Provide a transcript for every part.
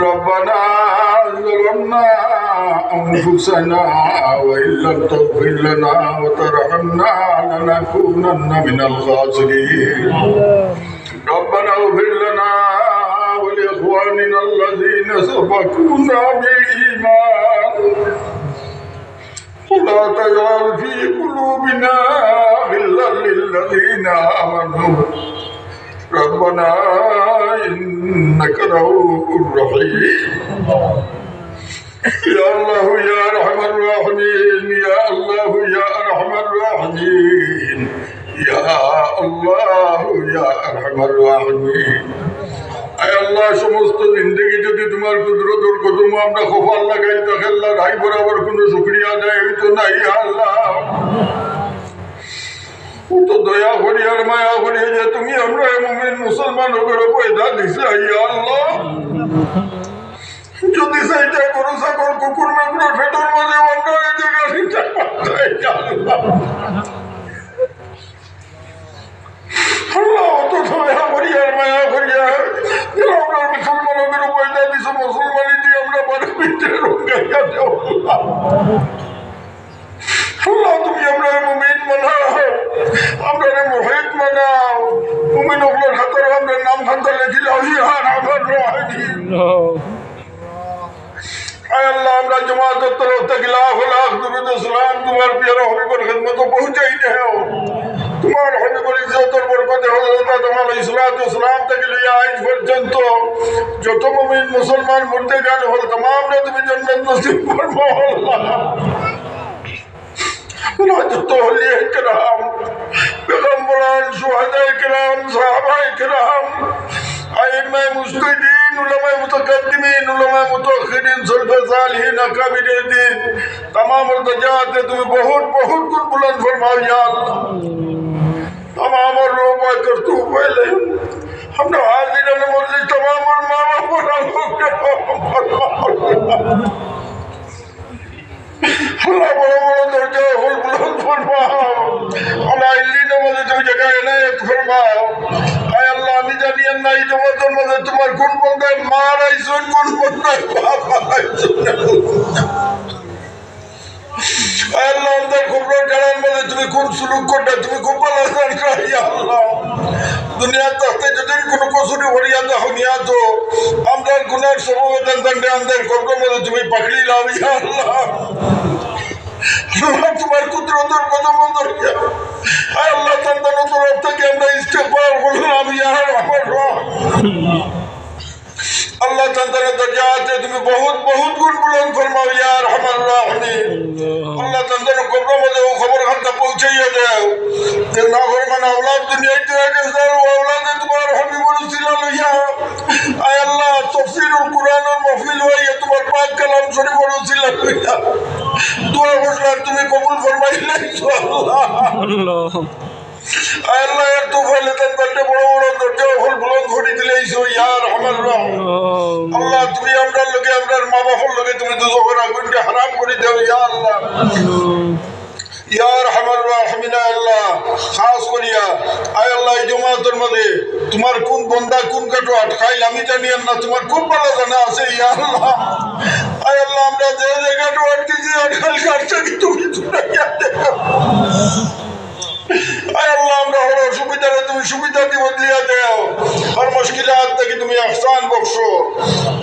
ربنا ظلمنا أنفسنا وإن لم تغفر لنا وترحمنا لنكونن من الخاسرين. ربنا اغفر لنا ولإخواننا الذين سبقونا بالإيمان. ولا تجعل في قلوبنا غلا للذين آمنوا. ربنا إنك رؤوف رحيم يا الله يا أرحم الراحمين يا الله يا أرحم الراحمين يا الله يا أرحم الراحمين আয় আল্লাহ সমস্ত জিন্দগি যদি তোমার কুদরতর কদম আমরা খোফার লাগাই তো খেললা রাই বরাবর কোনো শুক্রিয়া দেয় হইতো নাই আল্লাহ ও তো দয়া করি আর মায়া করি যে তুমি আমরা মুমিন মুসলমান করে পয়দা দিছে আল্লাহ। যদি সেইটা গরু, ছাগল, কুকুর, মেকুর, ফেটর মাঝে অন্য আল্লাহ। অত দয়া করি মায়া করি আর আমরা মুসলমানদের পয়দা দিছে মুসলমানি আমরা দেব আল্লাহ, তুমি আমরা মুমিন বানাও আমরা মোহিত মানাও তুমি নকলের হাতের আমরা নাম ধান করলে দিলাও ইহান আমার রোহানি আল্লাহ আমরা জমাতের তরফ থেকে লাখ লাখ দুরুদ সালাম তোমার প্রিয় হবিবর খেদমত পৌঁছাই দেও। তোমার হবিবর ইজ্জতের বরকতে হযরত তোমার ইসলাত ইসলাম থেকে লইয়া আজ পর্যন্ত নসিব ফরমাও লাজিত হলি একরাম পেগম্বরান সোহাদা একরাম সাহাবা একরাম আইমাই মুসলিদিন উলামাই মুতাকাদ্দিমিন উলামাই মুতাখিরিন সরফে সালহীন আকাবিরে দিন तमाम রদাজাতে তুমি বহুত বহুত গুণ বুলন্দ ফরমাও, ইয়া আল্লাহ। तमाम রূপা করতু পহলে আমরা হাজির মজলিস ফরমাও আয় আল্লাহ আমি জানি না এই জগতের মধ্যে তোমার কোন বন্ধায় মা রাইছুন কোন বন্ধায় বাপ রাইছুন আয় আল্লাহ আমাদের খুবর জানার মধ্যে তুমি কোন সুলুক করতে তুমি খুব ভালো ইয়া আল্লাহ দুনিয়ার তাতে যদি কোনো কসুরি হরিয়া তো হনিয়া তো আমরা গুনার সমবেদন দণ্ডে আমাদের খবর মধ্যে তুমি পাকড়ি আল্লাহ। আল্লাহ, তরফ থেকে আমরা ইস্তেফার ইয়ার আমার আল্লাহ সন্তানের দরজা আছে তুমি বহুত বহুত গুণ বুলন্দ ফরমাও ইয়ার আমার রাহমিন। আল্লাহ সন্তানের কবর মধ্যে ও খবর খানটা পৌঁছাইয়া দেও। যে না ঘর মানে আওলাদ দুনিয়ায় তো আগে ও আওলাদে তোমার হবি বলেছিল লইয়া। আয় আল্লাহ, তফসিরুল কুরআনের মাহফিল হইয়া তোমার পাক কালাম শরীফ বলেছিল লইয়া। দোয়া বসলাম তুমি কবুল ফরমাইলে আল্লাহ। আল্লাহ, এর তো ফলে বড় বড় দরজা হল বুলন্দ করে দিলে এইসো ইয়ার আমার আল্লাহ, তুমি আমরা লোকে আমরার মা বাবার লোকে তুমি দুজোকের আগুনকে হারাম করে দেও, ইয়া আল্লাহ। ইয়ার হামার রাহমিনা আল্লাহ। খাস করিয়া, আয় আল্লাহ জমাতের মধ্যে তোমার কোন বন্দা, কোন কাটো আটকাইল, আমি জানি না, তোমার খুব ভালো জানা আছে, ইয়া আল্লাহ। আয় আল্লাহ, আমরা যে জায়গাটা আটকেছি আটকাল কাটছে তুমি करे तुम सुविधा की बदलिया दे हर मुश्किल तक तुम अफसान बख्शो।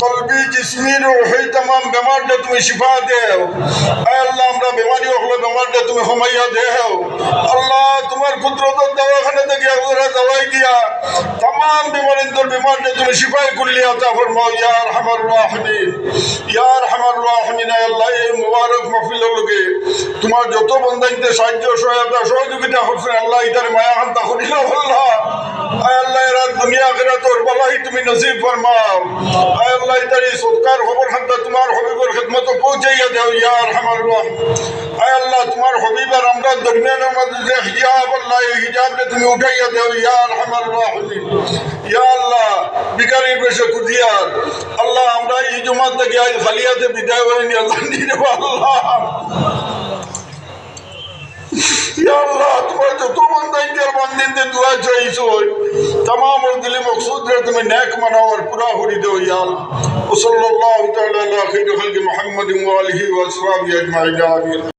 कलबी, जिसमी, रूही, तमाम बीमार दे तुम शिफा दे अल्लाह, हमरा बीमारी हलो बीमार दे तुम हमाइया दे अल्लाह, तुम्हार कुदरत दवाखाना तक दवाई दिया। تمام بیماری دل بیمار نے تمہیں شفا کلی عطا فرماؤ یا ارحم الراحمین یا ارحم الراحمین اے اللہ এই মুবারক মাহফিলগুলোকে তোমার যত বন্ধাইতে সাহায্য সহায়তা সহযোগিতা হচ্ছে আল্লাহ ইতার মায়া হান্তা করিল আল্লাহ দুনিয়া আখিরাত তোর বালাই তুমি নসিব ফরমাও। আয় আল্লাহ এই সৎকার খবর হান্তা তোমার হবিবর খিদমত পৌঁছাইয়া দেও, ইয়া আরহামার রাহিম। আয় আল্লাহ, তোমার হবিব আর আমরা দরমিয়ানের মধ্যে যে হিজাব, আল্লাহ, এই হিজাবকে তুমি উঠাইয়া দেও, ইয়া আরহামার ইয়া আল্লাহ বিকারির বেশে কুদিয়ার আল্লাহ, আমরা এই জমাত থেকে আজ খালিয়াতে বিদায় করে নিয়ে আল্লাহ। یا اللہ تمہیں تو تو بندہ انجر بندن دے دعا چاہیے سو تمام اور دلی مقصود رہے تمہیں نیک مناؤ اور پورا ہوری دو یا اللہ صلی اللہ تعالیٰ علیہ خیر خلق محمد و علیہ و اصحابہ اجمعین آمین